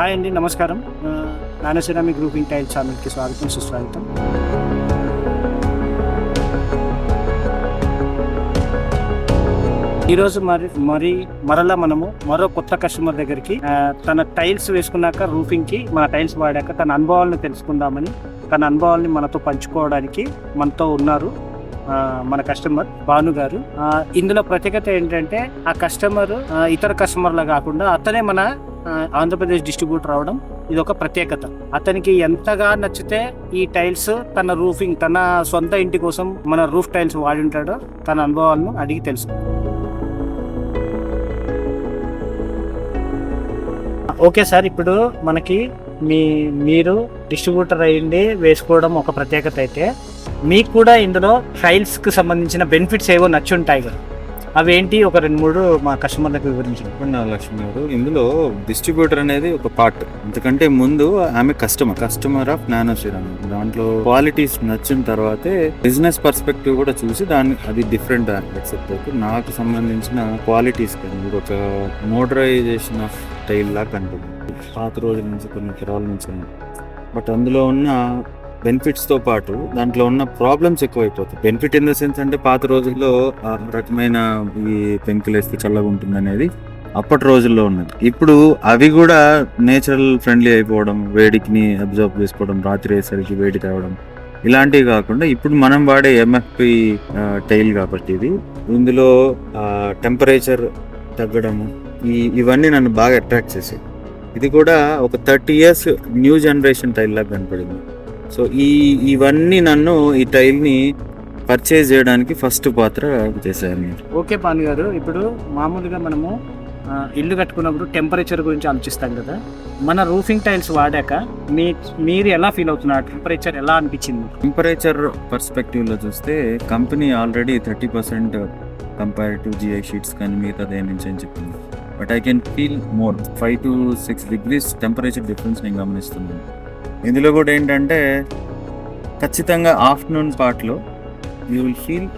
Hi అండి నమస్కారం. నానసిరామిక్ grouping tile ఛానల్కి స్వాగతం సుస్వాగతం. ఈరోజు మరి మరి మరలా మనము మరో కొత్త కస్టమర్ దగ్గరికి తన టైల్స్ వేసుకున్నాక రూఫింగ్కి మన టైల్స్ వాడాక తన అనుభవాలను తెలుసుకుందామని తన అనుభవాల్ని మనతో పంచుకోవడానికి మనతో ఉన్నారు మన కస్టమర్ భాను గారు. ఇందులో ప్రత్యేకత ఏంటంటే ఆ కస్టమర్ ఇతర కస్టమర్లా కాకుండా అతనే మన ఆంధ్రప్రదేశ్ డిస్ట్రిబ్యూటర్ అవడం ఇది ఒక ప్రత్యేకత. అతనికి ఎంతగా నచ్చితే ఈ టైల్స్ తన రూఫింగ్ తన సొంత ఇంటి కోసం మన రూఫ్ టైల్స్ వాడి ఉంటాడో తన అనుభవాలను అడిగి తెలుసు ఓకే సార్ ఇప్పుడు మనకి మీ మీరు డిస్ట్రిబ్యూటర్ అయ్యింది వేసుకోవడం ఒక ప్రత్యేకత అయితే మీకు కూడా ఇందులో టైల్స్కి సంబంధించిన బెనిఫిట్స్ ఏవో నచ్చుంటాయి కదా. అవేంటి? ఒక రెండు మూడు మా కస్టమర్లకు వివరించండి. చెప్పండి లక్ష్మి గారు ఇందులో డిస్ట్రిబ్యూటర్ అనేది ఒక పార్ట్ ఎందుకంటే ముందు ఆమె customer customer of Nano Sriram దాంట్లో క్వాలిటీస్ నచ్చిన తర్వాతే బిజినెస్ పర్స్పెక్టివ్ కూడా చూసి దాన్ని అది డిఫరెంట్ యాక్సెప్ట్ అయితే నాకు సంబంధించిన క్వాలిటీస్ కానీ ఇది ఒక మోడరైజేషన్ ఆఫ్ టైల్ లా కనిపిస్తుంది. పాత రోజుల నుంచి కొన్ని కిరాల నుంచి బట్ అందులో ఉన్న బెనిఫిట్స్తో పాటు దాంట్లో ఉన్న ప్రాబ్లమ్స్ ఎక్కువైపోతాయి. బెనిఫిట్ ఇన్ ద సెన్స్ అంటే పాత రోజుల్లో ఆ రకమైన ఈ పెంకులు వేస్తే చల్లగా ఉంటుంది అనేది అప్పటి రోజుల్లో ఉన్నది. ఇప్పుడు అవి కూడా నేచురల్ ఫ్రెండ్లీ అయిపోవడం వేడికిని అబ్జర్వ్ చేసుకోవడం రాత్రి అయ్యేసరికి వేడి తేవడం ఇలాంటివి కాకుండా ఇప్పుడు మనం వాడే ఎంఎఫ్పి టైల్ కాబట్టి ఇది ఇందులో టెంపరేచర్ తగ్గడము ఈ ఇవన్నీ నన్ను బాగా అట్రాక్ట్ చేసాయి. ఇది కూడా ఒక thirty years new generation tile లాగా కనపడింది. సో ఈ ఇవన్నీ నన్ను ఈ టైల్ని పర్చేజ్ చేయడానికి ఫస్ట్ పాత్ర మీరు. ఓకే పాన్ గారు ఇప్పుడు మామూలుగా మనము ఇల్లు కట్టుకున్నప్పుడు టెంపరేచర్ గురించి ఆలోచిస్తాం కదా. మన రూఫింగ్ టైల్స్ వాడాక మీ మీరు ఎలా ఫీల్ అవుతున్నారు? టెంపరేచర్ ఎలా అనిపించింది? టెంపరేచర్ పర్స్పెక్టివ్లో చూస్తే company already thirty percent compare to GI sheets కానీ మిగతా దేని నుంచి అని చెప్పింది. But I can feel more. Five to six degrees temperature difference నేను గమనిస్తున్నాను. ఇందులో కూడా ఏంటంటే ఖచ్చితంగా ఆఫ్టర్నూన్ పార్ట్లో యూ విల్ ఫీల్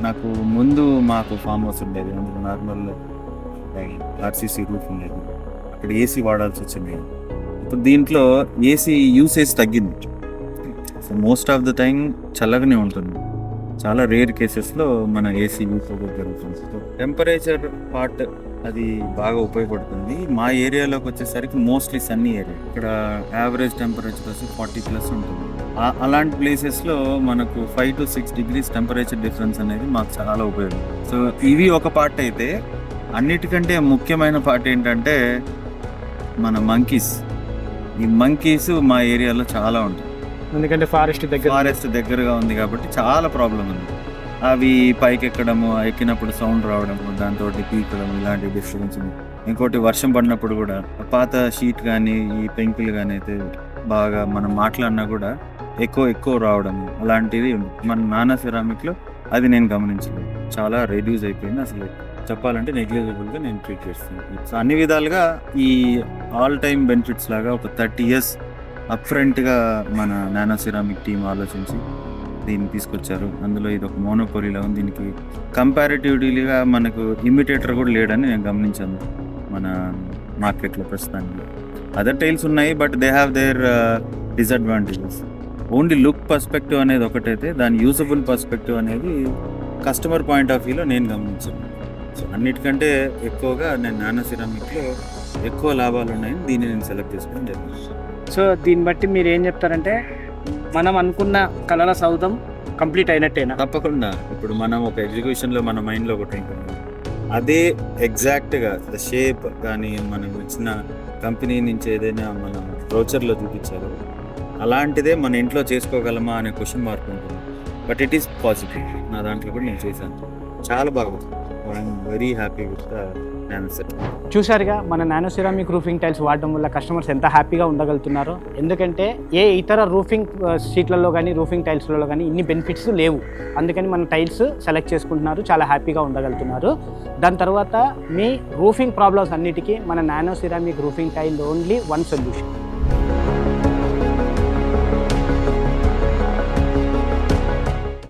నాకు ముందు మాకు ఫామ్ హౌస్ ఉండేది. అందులో నార్మల్ ఆర్సీసీ రూఫ్ ఉండేది. అక్కడ ఏసీ వాడాల్సి వచ్చింది. ఇప్పుడు దీంట్లో ఏసీ యూసేజ్ తగ్గింది. So most of the time చల్లగానే ఉంటుంది. చాలా రేర్ కేసెస్లో మన ఏసీ యూస్ జరుగుతుంది. సో టెంపరేచర్ పార్ట్ అది బాగా ఉపయోగపడుతుంది. మా ఏరియాలోకి వచ్చేసరికి మోస్ట్లీ సన్నీ ఏరియా ఇక్కడ యావరేజ్ టెంపరేచర్ వచ్చి ఫార్టీ ప్లస్ ఉంటుంది. అలాంటి ప్లేసెస్లో మనకు five to six degrees temperature difference అనేది మాకు చాలా ఉపయోగం. సో ఇవి ఒక పార్ట్ అయితే అన్నిటికంటే ముఖ్యమైన పార్ట్ ఏంటంటే మన మంకీస్ ఈ మంకీస్ మా ఏరియాలో చాలా ఉంటాయి. ఎందుకంటే ఫారెస్ట్ దగ్గర ఫారెస్ట్ దగ్గరగా ఉంది కాబట్టి చాలా ప్రాబ్లం ఉంది. అవి పైకి ఎక్కడము ఎక్కినప్పుడు సౌండ్ రావడము దాంతో పీకడం ఇలాంటి డిస్టర్బెన్స్ ఇంకోటి వర్షం పడినప్పుడు కూడా పాత షీట్ కానీ ఈ పెంకులు కానీ అయితే బాగా మనం మాట్లాడినా కూడా ఎక్కువ ఎక్కువ రావడం అలాంటిది మన నానా సిరామిక్లో అది నేను గమనించలేదు. చాలా రెడ్యూస్ అయిపోయింది. అసలు చెప్పాలంటే నెగ్లిజిబుల్గా నేను ట్రీట్ చేస్తున్నాను సో అన్ని విధాలుగా ఈ ఆల్ టైమ్ బెనిఫిట్స్ లాగా ఒక థర్టీ ఇయర్స్ అప్ ఫ్రంట్గా మన నానా సిరామిక్ టీం ఆలోచించి దీన్ని తీసుకొచ్చారు. అందులో ఇది ఒక మోనోపోలీలో ఉంది. దీనికి కంపారిటివ్లీగా మనకు ఇమిటేటర్ కూడా లేడని నేను గమనించాను మన మార్కెట్లో ప్రస్తుతానికి. అదర్ టైల్స్ ఉన్నాయి but they have their disadvantages only look perspective అనేది ఒకటైతే దాని యూజబుల్ పర్స్పెక్టివ్ అనేది కస్టమర్ పాయింట్ ఆఫ్ వ్యూలో నేను గమనించాను. సో అన్నిటికంటే ఎక్కువగా నేను నానో సిరామిక్లో ఎక్కువ లాభాలు ఉన్నాయని దీన్ని నేను సెలెక్ట్ చేసుకోవడం జరిగింది. సో దీన్ని బట్టి మీరు ఏం చెప్తారంటే మనం అనుకున్న కళల సౌధం కంప్లీట్ అయినట్టేనా? తప్పకుండా. ఇప్పుడు మనం ఒక ఎగ్జిక్యూషన్లో మన మైండ్లో ఒకటి ఉంటుంది. అదే ఎగ్జాక్ట్గా ద షేప్ కానీ మనం ఇచ్చిన కంపెనీ నుంచి ఏదైనా మన బ్రోచర్లో చూపించారు. అలాంటిదే మన ఇంట్లో చేసుకోగలమా అనే క్వశ్చన్ మార్క్ ఉంటుంది. But it is positive. నా దాంట్లో కూడా నేను చేశాను. చాలా బాగా I'm very happy with the చూశారుగా మన నానో సిరామిక్ రూఫింగ్ టైల్స్ వాడడం వల్ల కస్టమర్స్ ఎంత హ్యాపీగా ఉండగలుగుతున్నారో. ఎందుకంటే ఏ ఇతర రూఫింగ్ షీట్లలో కానీ రూఫింగ్ టైల్స్లలో కానీ ఇన్ని బెనిఫిట్స్ లేవు. అందుకని మన టైల్స్ సెలెక్ట్ చేసుకుంటున్నారు చాలా హ్యాపీగా ఉండగలుగుతున్నారు. దాని తర్వాత మీ రూఫింగ్ ప్రాబ్లమ్స్ అన్నిటికీ మన Nano ceramic roofing tile only one solution.